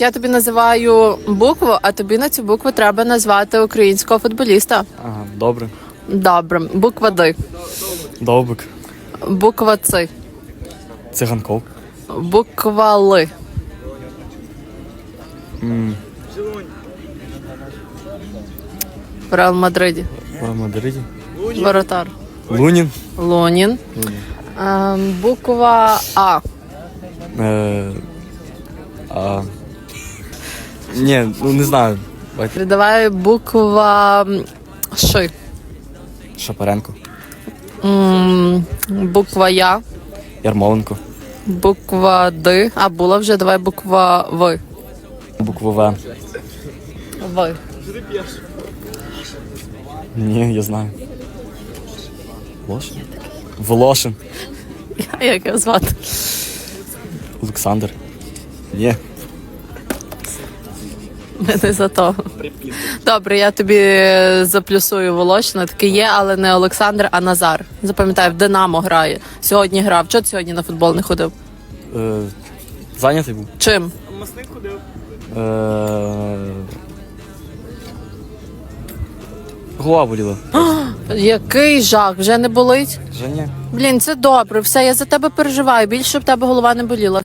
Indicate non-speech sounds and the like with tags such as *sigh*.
Я тобі називаю букву, а тобі на цю букву треба назвати українського футболіста. Ага, добре. Добре. Буква Д. Довбик. Буква Ц. Циганков. Буква Л. М, В Реал Мадриді. В Мадриді. Воротар. Лунін. Лунін. Ем, буква А. Е, а... Ні, ну не знаю. Давайте. Давай буква Ш. Шапаренко. М, Буква Я. Ярмоленко. Буква Д. А була вже. Давай буква В. Буква В. В. Ні, я знаю. Волошин? Волошин. *laughs* Як його звати? Олександр. Ні. Ми не за того. Добре, я тобі заплюсую Волошина. Таке є, але не Олександр, а Назар. Запам'ятай, в Динамо грає. Сьогодні грав. Чого ти сьогодні на футбол не ходив? Е, зайнятий був. Чим? Е, голова боліла. *gasps* Який жах, вже не болить? Вже ні. Блін, це добре. Все, я за тебе переживаю. Більше в тебе голова не боліла.